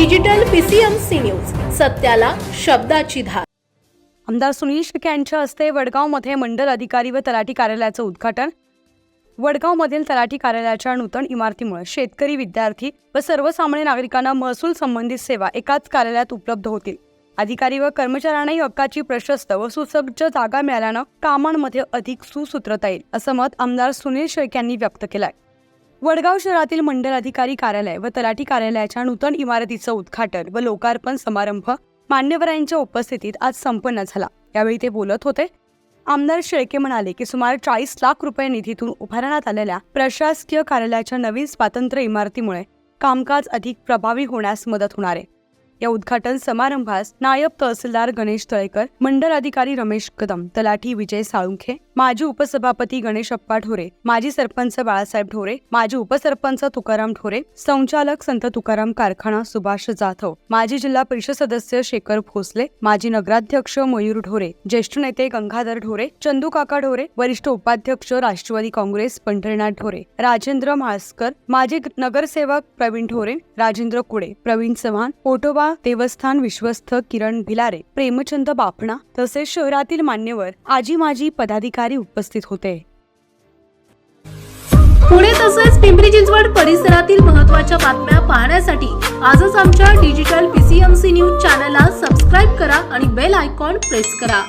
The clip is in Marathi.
Digital PCMC news. सत्याला शब्दाची धार. आमदार सुनील शेळके यांच्या हस्ते वडगावमध्ये मंडल अधिकारी व तलाठी कार्यालयाचं उद्घाटन. वडगावमधील तलाठी कार्यालयाच्या नूतन इमारतीमुळे शेतकरी विद्यार्थी व सर्वसामान्य नागरिकांना महसूल संबंधित सेवा एकाच कार्यालयात उपलब्ध होतील. अधिकारी व कर्मचाऱ्यांनाही हक्काची प्रशस्त व सुसज्ज जागा मिळाल्यानं कामांमध्ये अधिक सुसूत्रता येईल असं मत आमदार सुनील शेळके यांनी व्यक्त केलंय. वडगाव शहरातील मंडल अधिकारी कार्यालय व तलाठी कार्यालयाच्या नूतन इमारतीचं उद्घाटन व लोकार्पण समारंभ मान्यवरांच्या उपस्थितीत आज संपन्न झाला. यावेळी ते बोलत होते. आमदार शेळके म्हणाले की सुमारे चाळीस लाख रुपये निधीतून उभारण्यात आलेल्या प्रशासकीय कार्यालयाच्या नवीन स्वातंत्र्य इमारतीमुळे कामकाज अधिक प्रभावी होण्यास मदत होणार आहे. या उद्घाटन समारंभास नायब तहसीलदार गणेश तळेकर मंडल अधिकारी रमेश कदम तलाठी विजय साळुंखे माजी उपसभापती गणेश अप्पा ढोरे माजी सरपंच बाळासाहेब ढोरे माजी उपसरपंच तुकाराम ढोरे संचालक संत तुकाराम कारखाना सुभाष जाधव माजी जिल्हा परिषद सदस्य शेखर भोसले माजी नगराध्यक्ष मयूर ढोरे ज्येष्ठ नेते गंगाधर ढोरे चंदू काका ढोरे वरिष्ठ उपाध्यक्ष राष्ट्रवादी काँग्रेस पंढरीनाथ ढोरे राजेंद्र म्हाळसकर माजी नगरसेवक प्रवीण ढोरे राजेंद्र कुडे प्रवीण चव्हाण पोटोबा देवस्थान विश्वस्त किरण भिलारे प्रेमचंद बापणा तसेच शहरातील मान्यवर आजी माजी पदाधिकारी उपस्थित होते. पुणे तसेच पिंपरी चिंचवड परिसरातील महत्त्वाच्या बातम्या पाहण्यासाठी आजच आमच्या डिजिटल पीसीएमसी न्यूज चॅनलला सबस्क्राईब करा आणि बेल आयकॉन प्रेस करा.